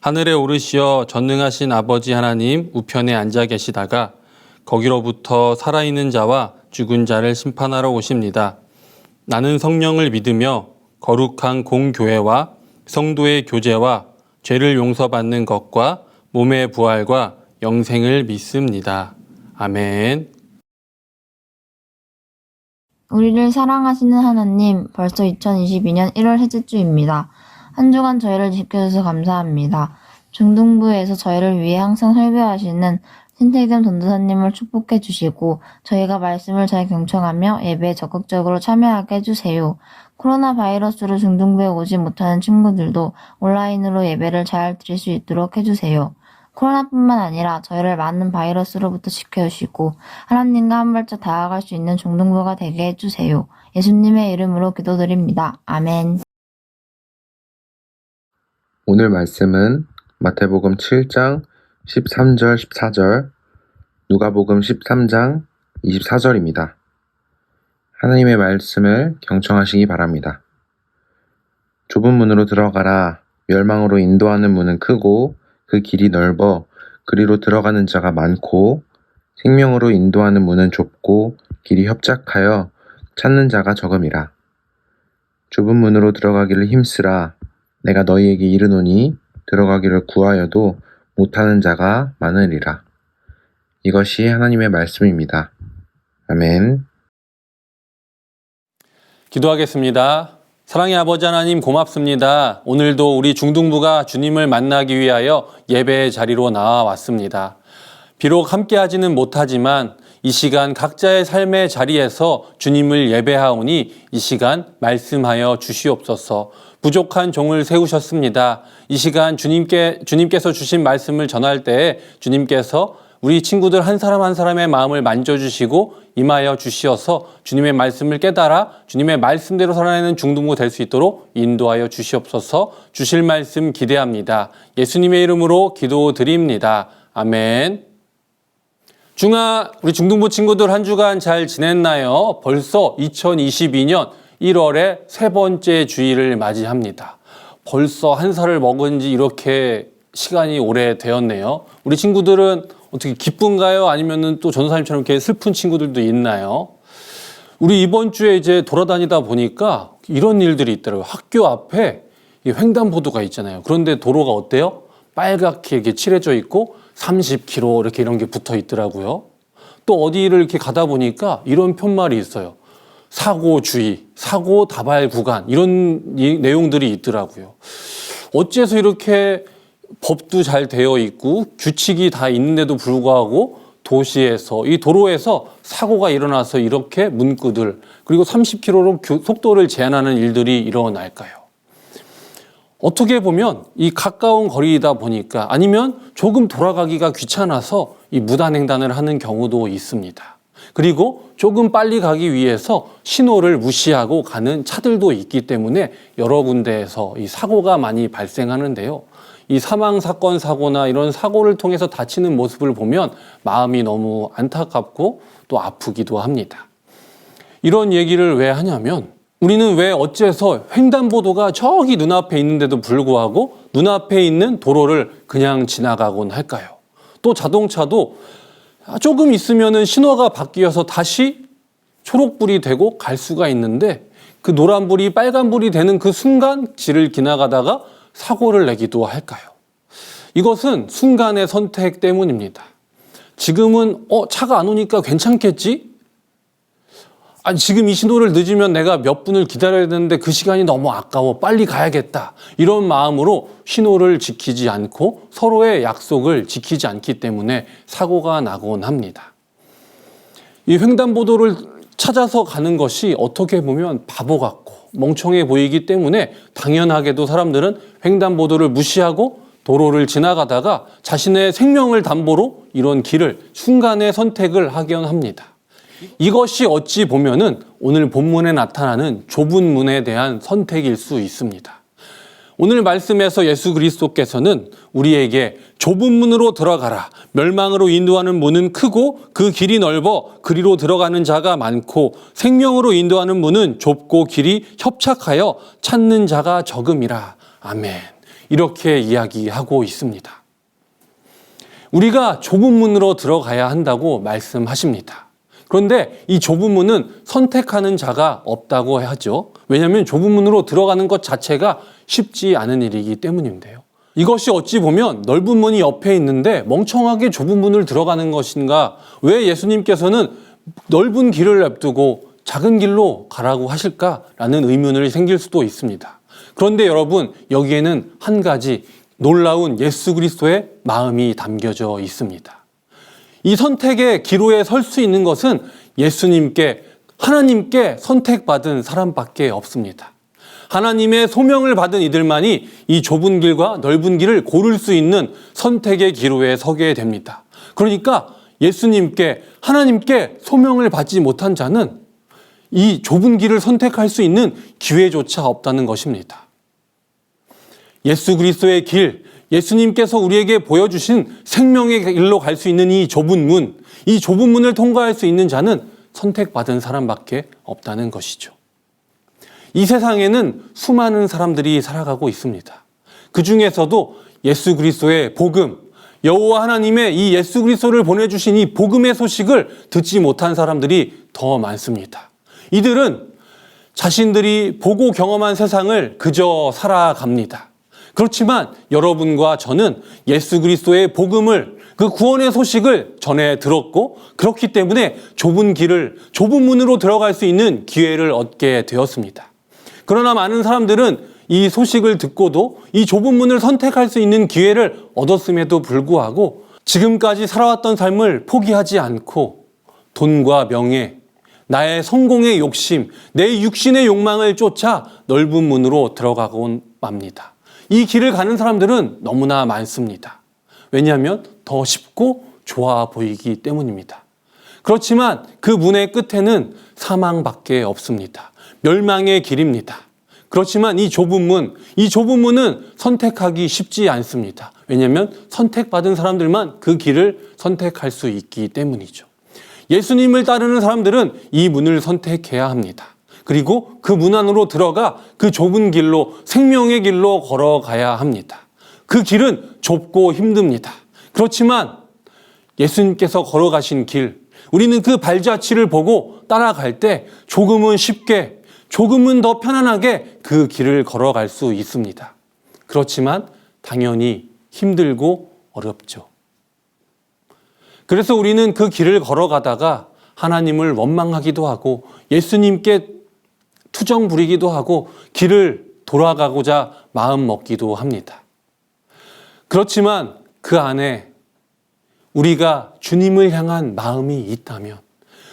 하늘에 오르시어 전능하신 아버지 하나님 우편에 앉아 계시다가 거기로부터 살아있는 자와 죽은 자를 심판하러 오십니다. 나는 성령을 믿으며 거룩한 공교회와 성도의 교제와 죄를 용서받는 것과 몸의 부활과 영생을 믿습니다. 아멘. 우리를 사랑하시는 하나님, 벌써 2022년 1월 셋째 주입니다. 한 주간 저희를 지켜주셔서 감사합니다. 중등부에서 저희를 위해 항상 설교하시는 신태겸 전도사님을 축복해 주시고 저희가 말씀을 잘 경청하며 예배에 적극적으로 참여하게 해주세요. 코로나 바이러스로 중등부에 오지 못하는 친구들도 온라인으로 예배를 잘 드릴 수 있도록 해주세요. 코로나뿐만 아니라 저희를 많은 바이러스로부터 지켜주시고 하나님과 한 발짝 다가갈 수 있는 중등부가 되게 해주세요. 예수님의 이름으로 기도드립니다. 아멘. 오늘 말씀은 마태복음 7장 13절 14절, 누가복음 13장 24절입니다. 하나님의 말씀을 경청하시기 바랍니다. 좁은 문으로 들어가라. 멸망으로 인도하는 문은 크고 그 길이 넓어 그리로 들어가는 자가 많고 생명으로 인도하는 문은 좁고 길이 협착하여 찾는 자가 적음이라. 좁은 문으로 들어가기를 힘쓰라. 내가 너희에게 이르노니 들어가기를 구하여도 못하는 자가 많으리라. 이것이 하나님의 말씀입니다. 아멘. 기도하겠습니다. 사랑의 아버지 하나님 고맙습니다. 오늘도 우리 중등부가 주님을 만나기 위하여 예배의 자리로 나와 왔습니다. 비록 함께 하지는 못하지만 이 시간 각자의 삶의 자리에서 주님을 예배하오니 이 시간 말씀하여 주시옵소서. 부족한 종을 세우셨습니다. 이 시간 주님께 주님께서 주신 말씀을 전할 때에 주님께서 우리 친구들 한 사람 한 사람의 마음을 만져주시고 임하여 주시어서 주님의 말씀을 깨달아 주님의 말씀대로 살아내는 중등부 될 수 있도록 인도하여 주시옵소서 주실 말씀 기대합니다. 예수님의 이름으로 기도드립니다. 아멘. 중아 우리 중등부 친구들 한 주간 잘 지냈나요? 벌써 2022년 1월의 세 번째 주일을 맞이합니다. 벌써 한 살을 먹은 지 이렇게 시간이 오래 되었네요. 우리 친구들은 어떻게 기쁜가요? 아니면은 또 전사님처럼 이렇게 슬픈 친구들도 있나요? 우리 이번 주에 이제 돌아다니다 보니까 이런 일들이 있더라고요. 학교 앞에 이 횡단보도가 있잖아요. 그런데 도로가 어때요? 빨갛게 이렇게 칠해져 있고 30km 이렇게 이런 게 붙어 있더라고요. 또 어디를 이렇게 가다 보니까 이런 편말이 있어요. 사고 주의, 사고 다발 구간 이런 이- 내용들이 있더라고요. 어째서 이렇게 법도 잘 되어 있고 규칙이 다 있는데도 불구하고 도시에서 이 도로에서 사고가 일어나서 이렇게 문구들 그리고 30km로 속도를 제한하는 일들이 일어날까요? 어떻게 보면 이 가까운 거리이다 보니까 아니면 조금 돌아가기가 귀찮아서 이 무단횡단을 하는 경우도 있습니다. 그리고 조금 빨리 가기 위해서 신호를 무시하고 가는 차들도 있기 때문에 여러 군데에서 이 사고가 많이 발생하는데요. 이 사망 사건 사고나 이런 사고를 통해서 다치는 모습을 보면 마음이 너무 안타깝고 또 아프기도 합니다. 이런 얘기를 왜 하냐면 우리는 왜 어째서 횡단보도가 저기 눈앞에 있는데도 불구하고 눈앞에 있는 도로를 그냥 지나가곤 할까요? 또 자동차도 조금 있으면은 신호가 바뀌어서 다시 초록불이 되고 갈 수가 있는데 그 노란불이 빨간불이 되는 그 순간 길을 지나가다가 사고를 내기도 할까요? 이것은 순간의 선택 때문입니다. 지금은 어 차가 안 오니까 괜찮겠지? 아니 지금 이 신호를 늦으면 내가 몇 분을 기다려야 되는데 그 시간이 너무 아까워 빨리 가야겠다 이런 마음으로 신호를 지키지 않고 서로의 약속을 지키지 않기 때문에 사고가 나곤 합니다. 이 횡단보도를 찾아서 가는 것이 어떻게 보면 바보 같고 멍청해 보이기 때문에 당연하게도 사람들은 횡단보도를 무시하고 도로를 지나가다가 자신의 생명을 담보로 이런 길을 순간에 선택을 하긴 합니다. 이것이 어찌 보면은 오늘 본문에 나타나는 좁은 문에 대한 선택일 수 있습니다. 오늘 말씀에서 예수 그리스도께서는 우리에게 좁은 문으로 들어가라. 멸망으로 인도하는 문은 크고 그 길이 넓어 그리로 들어가는 자가 많고 생명으로 인도하는 문은 좁고 길이 협착하여 찾는 자가 적음이라. 아멘. 이렇게 이야기하고 있습니다. 우리가 좁은 문으로 들어가야 한다고 말씀하십니다. 그런데 이 좁은 문은 선택하는 자가 없다고 하죠. 왜냐하면 좁은 문으로 들어가는 것 자체가 쉽지 않은 일이기 때문인데요. 이것이 어찌 보면 넓은 문이 옆에 있는데 멍청하게 좁은 문을 들어가는 것인가? 왜 예수님께서는 넓은 길을 냅두고 작은 길로 가라고 하실까라는 의문을 생길 수도 있습니다. 그런데 여러분, 여기에는 한 가지 놀라운 예수 그리스도의 마음이 담겨져 있습니다. 이 선택의 기로에 설 수 있는 것은 예수님께 하나님께 선택받은 사람밖에 없습니다. 하나님의 소명을 받은 이들만이 이 좁은 길과 넓은 길을 고를 수 있는 선택의 기로에 서게 됩니다. 그러니까 예수님께 하나님께 소명을 받지 못한 자는 이 좁은 길을 선택할 수 있는 기회조차 없다는 것입니다. 예수 그리스도의 길, 예수님께서 우리에게 보여주신 생명의 길로 갈 수 있는 이 좁은 문, 이 좁은 문을 통과할 수 있는 자는 선택받은 사람밖에 없다는 것이죠. 이 세상에는 수많은 사람들이 살아가고 있습니다. 그 중에서도 예수 그리스도의 복음, 여호와 하나님의 이 예수 그리스도를 보내주신 이 복음의 소식을 듣지 못한 사람들이 더 많습니다. 이들은 자신들이 보고 경험한 세상을 그저 살아갑니다. 그렇지만 여러분과 저는 예수 그리스도의 복음을 그 구원의 소식을 전해 들었고 그렇기 때문에 좁은 길을 좁은 문으로 들어갈 수 있는 기회를 얻게 되었습니다. 그러나 많은 사람들은 이 소식을 듣고도 이 좁은 문을 선택할 수 있는 기회를 얻었음에도 불구하고 지금까지 살아왔던 삶을 포기하지 않고 돈과 명예, 나의 성공의 욕심, 내 육신의 욕망을 쫓아 넓은 문으로 들어가곤 맙니다. 이 길을 가는 사람들은 너무나 많습니다. 왜냐하면 더 쉽고 좋아 보이기 때문입니다. 그렇지만 그 문의 끝에는 사망밖에 없습니다. 멸망의 길입니다. 그렇지만 이 좁은 문, 이 좁은 문은 선택하기 쉽지 않습니다. 왜냐하면 선택받은 사람들만 그 길을 선택할 수 있기 때문이죠. 예수님을 따르는 사람들은 이 문을 선택해야 합니다. 그리고 그 문 안으로 들어가 그 좁은 길로 생명의 길로 걸어가야 합니다. 그 길은 좁고 힘듭니다. 그렇지만 예수님께서 걸어가신 길, 우리는 그 발자취를 보고 따라갈 때 조금은 쉽게, 조금은 더 편안하게 그 길을 걸어갈 수 있습니다. 그렇지만 당연히 힘들고 어렵죠. 그래서 우리는 그 길을 걸어가다가 하나님을 원망하기도 하고 예수님께 투정 부리기도 하고 길을 돌아가고자 마음 먹기도 합니다. 그렇지만 그 안에 우리가 주님을 향한 마음이 있다면,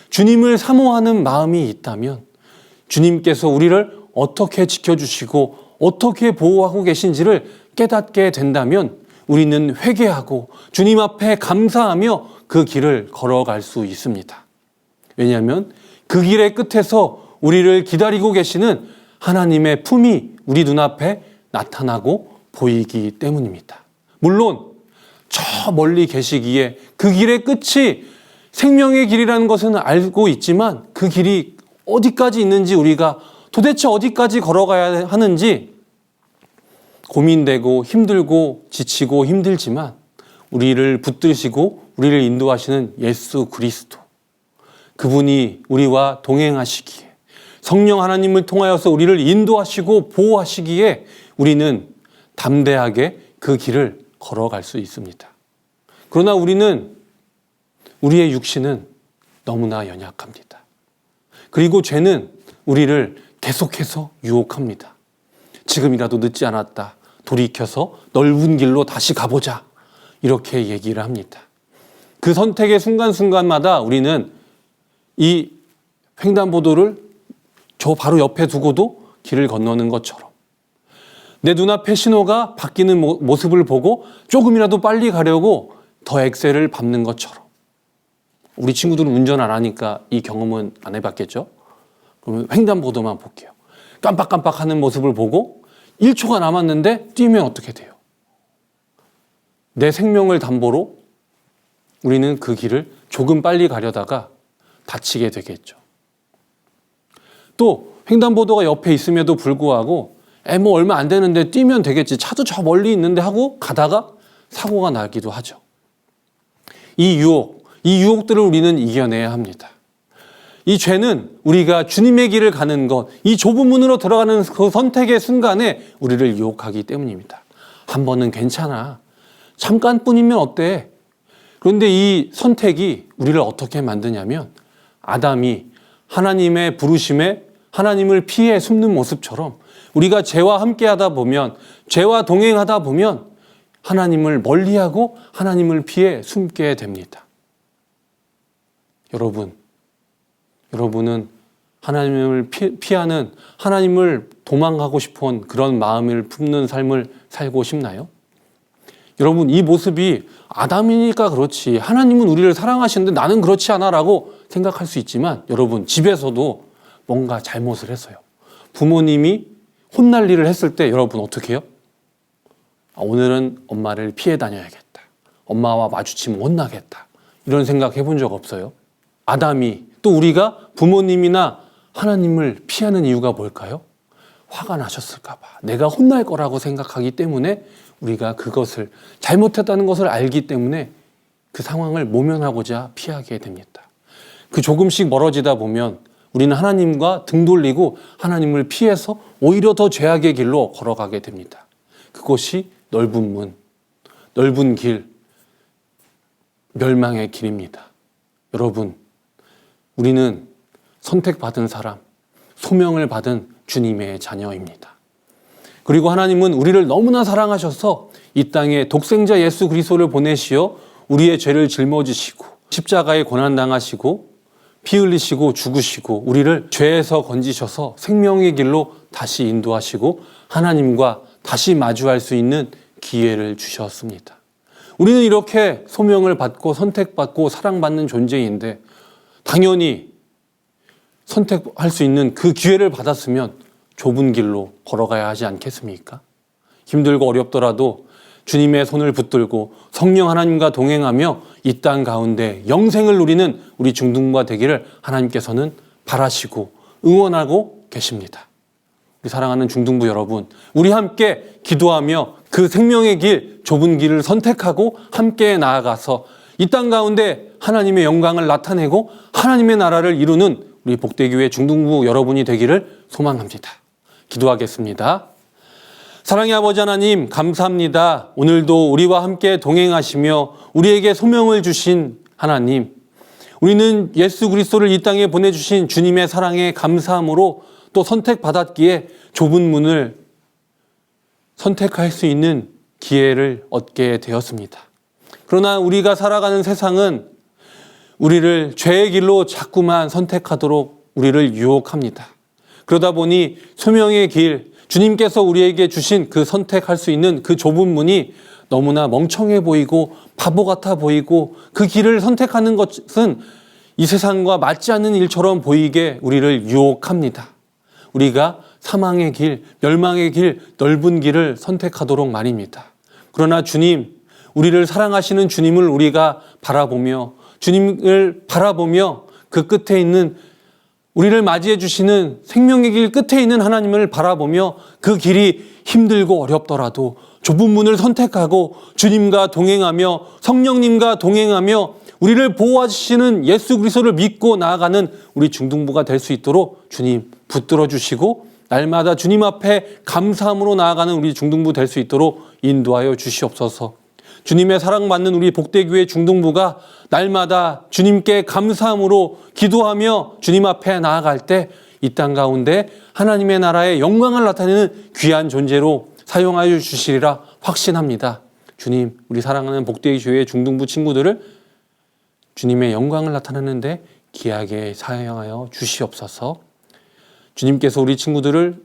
주님을 사모하는 마음이 있다면, 주님께서 우리를 어떻게 지켜주시고 어떻게 보호하고 계신지를 깨닫게 된다면 우리는 회개하고 주님 앞에 감사하며 그 길을 걸어갈 수 있습니다. 왜냐하면 그 길의 끝에서 우리를 기다리고 계시는 하나님의 품이 우리 눈앞에 나타나고 보이기 때문입니다. 물론 저 멀리 계시기에 그 길의 끝이 생명의 길이라는 것은 알고 있지만 그 길이 어디까지 있는지 우리가 도대체 어디까지 걸어가야 하는지 고민되고 힘들고 지치고 힘들지만 우리를 붙드시고 우리를 인도하시는 예수 그리스도 그분이 우리와 동행하시기에 성령 하나님을 통하여서 우리를 인도하시고 보호하시기에 우리는 담대하게 그 길을 걸어갈 수 있습니다. 그러나 우리는 우리의 육신은 너무나 연약합니다. 그리고 죄는 우리를 계속해서 유혹합니다. 지금이라도 늦지 않았다. 돌이켜서 넓은 길로 다시 가보자. 이렇게 얘기를 합니다. 그 선택의 순간순간마다 우리는 이 횡단보도를 저 바로 옆에 두고도 길을 건너는 것처럼 내 눈앞에 신호가 바뀌는 모- 모습을 보고 조금이라도 빨리 가려고 더 엑셀을 밟는 것처럼. 우리 친구들은 운전 안 하니까 이 경험은 안 해봤겠죠? 그러면 횡단보도만 볼게요. 깜빡깜빡 하는 모습을 보고 1초가 남았는데 뛰면 어떻게 돼요? 내 생명을 담보로 우리는 그 길을 조금 빨리 가려다가 다치게 되겠죠. 또 횡단보도가 옆에 있음에도 불구하고 에 뭐 얼마 안 되는데 뛰면 되겠지. 차도 저 멀리 있는데 하고 가다가 사고가 나기도 하죠. 이 유혹, 이 유혹들을 우리는 이겨내야 합니다. 이 죄는 우리가 주님의 길을 가는 것, 이 좁은 문으로 들어가는 그 선택의 순간에 우리를 유혹하기 때문입니다. 한 번은 괜찮아. 잠깐뿐이면 어때? 그런데 이 선택이 우리를 어떻게 만드냐면 아담이 하나님의 부르심에 하나님을 피해 숨는 모습처럼 우리가 죄와 함께 하다 보면 죄와 동행하다 보면 하나님을 멀리하고 하나님을 피해 숨게 됩니다. 여러분, 여러분은 하나님을 피, 피하는 하나님을 도망가고 싶은 그런 마음을 품는 삶을 살고 싶나요? 여러분, 이 모습이 아담이니까 그렇지. 하나님은 우리를 사랑하시는데 나는 그렇지 않아라고 생각할 수 있지만 여러분, 집에서도 뭔가 잘못을 했어요. 부모님이 혼날 일을 했을 때 여러분 어떻게 해요? 아, 오늘은 엄마를 피해 다녀야겠다. 엄마와 마주치면 혼나겠다. 이런 생각 해본 적 없어요? 아담이 또 우리가 부모님이나 하나님을 피하는 이유가 뭘까요? 화가 나셨을까봐. 내가 혼날 거라고 생각하기 때문에 우리가 그것을 잘못했다는 것을 알기 때문에 그 상황을 모면하고자 피하게 됩니다. 그 조금씩 멀어지다 보면 우리는 하나님과 등 돌리고 하나님을 피해서 오히려 더 죄악의 길로 걸어가게 됩니다. 그것이 넓은 문, 넓은 길, 멸망의 길입니다. 여러분, 우리는 선택받은 사람, 소명을 받은 주님의 자녀입니다. 그리고 하나님은 우리를 너무나 사랑하셔서 이 땅에 독생자 예수 그리스도를 보내시어 우리의 죄를 짊어지시고 십자가에 고난 당하시고 피 흘리시고 죽으시고 우리를 죄에서 건지셔서 생명의 길로 다시 인도하시고 하나님과 다시 마주할 수 있는 기회를 주셨습니다. 우리는 이렇게 소명을 받고 선택받고 사랑받는 존재인데 당연히 선택할 수 있는 그 기회를 받았으면 좁은 길로 걸어가야 하지 않겠습니까? 힘들고 어렵더라도 주님의 손을 붙들고 성령 하나님과 동행하며 이 땅 가운데 영생을 누리는 우리 중등부가 되기를 하나님께서는 바라시고 응원하고 계십니다. 우리 사랑하는 중등부 여러분, 우리 함께 기도하며 그 생명의 길, 좁은 길을 선택하고 함께 나아가서 이 땅 가운데 하나님의 영광을 나타내고 하나님의 나라를 이루는 우리 복대교회 중등부 여러분이 되기를 소망합니다. 기도하겠습니다. 사랑의 아버지 하나님, 감사합니다. 오늘도 우리와 함께 동행하시며 우리에게 소명을 주신 하나님, 우리는 예수 그리스도를 이 땅에 보내주신 주님의 사랑에 감사함으로 또 선택받았기에 좁은 문을 선택할 수 있는 기회를 얻게 되었습니다. 그러나 우리가 살아가는 세상은 우리를 죄의 길로 자꾸만 선택하도록 우리를 유혹합니다. 그러다 보니 소명의 길, 주님께서 우리에게 주신 그 선택할 수 있는 그 좁은 문이 너무나 멍청해 보이고 바보 같아 보이고 그 길을 선택하는 것은 이 세상과 맞지 않는 일처럼 보이게 우리를 유혹합니다. 우리가 사망의 길, 멸망의 길, 넓은 길을 선택하도록 말입니다. 그러나 주님, 우리를 사랑하시는 주님을 우리가 바라보며 주님을 바라보며 그 끝에 있는 우리를 맞이해 주시는 생명의 길 끝에 있는 하나님을 바라보며 그 길이 힘들고 어렵더라도 좁은 문을 선택하고 주님과 동행하며 성령님과 동행하며 우리를 보호하시는 예수 그리스도를 믿고 나아가는 우리 중등부가 될 수 있도록 주님 붙들어 주시고 날마다 주님 앞에 감사함으로 나아가는 우리 중등부 될 수 있도록 인도하여 주시옵소서. 주님의 사랑받는 우리 복대교회 중등부가 날마다 주님께 감사함으로 기도하며 주님 앞에 나아갈 때 이 땅 가운데 하나님의 나라의 영광을 나타내는 귀한 존재로 사용하여 주시리라 확신합니다. 주님, 우리 사랑하는 복대교회 중등부 친구들을 주님의 영광을 나타내는데 귀하게 사용하여 주시옵소서. 주님께서 우리 친구들을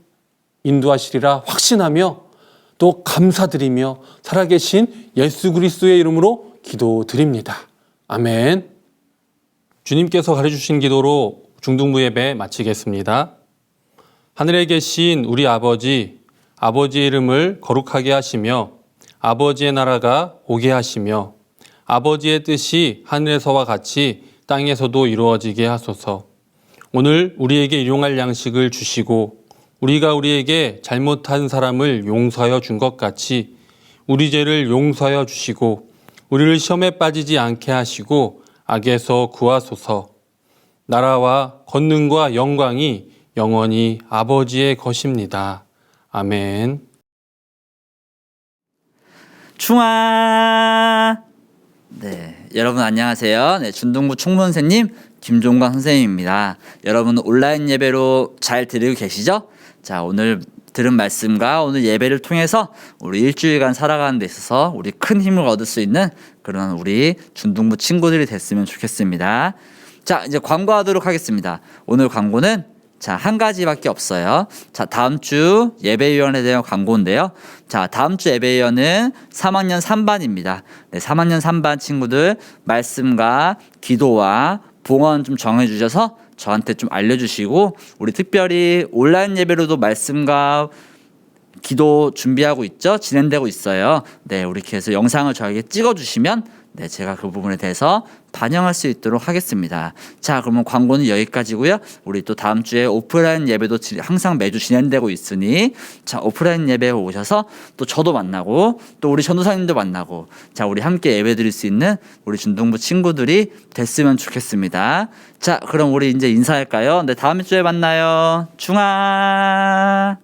인도하시리라 확신하며 또 감사드리며 살아계신 예수 그리스도의 이름으로 기도드립니다. 아멘. 주님께서 가르쳐주신 기도로 중등부 예배 마치겠습니다. 하늘에 계신 우리 아버지, 아버지의 이름을 거룩하게 하시며 아버지의 나라가 오게 하시며 아버지의 뜻이 하늘에서와 같이 땅에서도 이루어지게 하소서. 오늘 우리에게 일용할 양식을 주시고 우리가 우리에게 잘못한 사람을 용서하여 준 것 같이 우리 죄를 용서하여 주시고 우리를 시험에 빠지지 않게 하시고 악에서 구하소서. 나라와 권능과 영광이 영원히 아버지의 것입니다. 아멘. 충아. 네, 여러분 안녕하세요. 네, 준동부 총무선생님 김종광 선생님입니다. 여러분 온라인 예배로 잘 들으고 계시죠? 자, 오늘 들은 말씀과 오늘 예배를 통해서 우리 일주일간 살아가는 데 있어서 우리 큰 힘을 얻을 수 있는 그런 우리 준동부 친구들이 됐으면 좋겠습니다. 자, 이제 광고하도록 하겠습니다. 오늘 광고는 자, 한 가지밖에 없어요. 자, 다음 주 예배위원에 대한 광고인데요. 자, 다음 주 예배위원은 3학년 3반입니다. 네, 3학년 3반 친구들 말씀과 기도와 봉헌 좀 정해 주셔서 저한테 좀 알려주시고, 우리 특별히 온라인 예배로도 말씀과 기도 준비하고 있죠? 진행되고 있어요. 네, 우리 그래서 영상을 저에게 찍어주시면 네, 제가 그 부분에 대해서 반영할 수 있도록 하겠습니다. 자, 그러면 광고는 여기까지고요. 우리 또 다음 주에 오프라인 예배도 지- 항상 매주 진행되고 있으니 자, 오프라인 예배에 오셔서 또 저도 만나고 또 우리 전도사님도 만나고 자, 우리 함께 예배 드릴 수 있는 우리 준동부 친구들이 됐으면 좋겠습니다. 자, 그럼 우리 이제 인사할까요? 네, 다음 주에 만나요. 중앙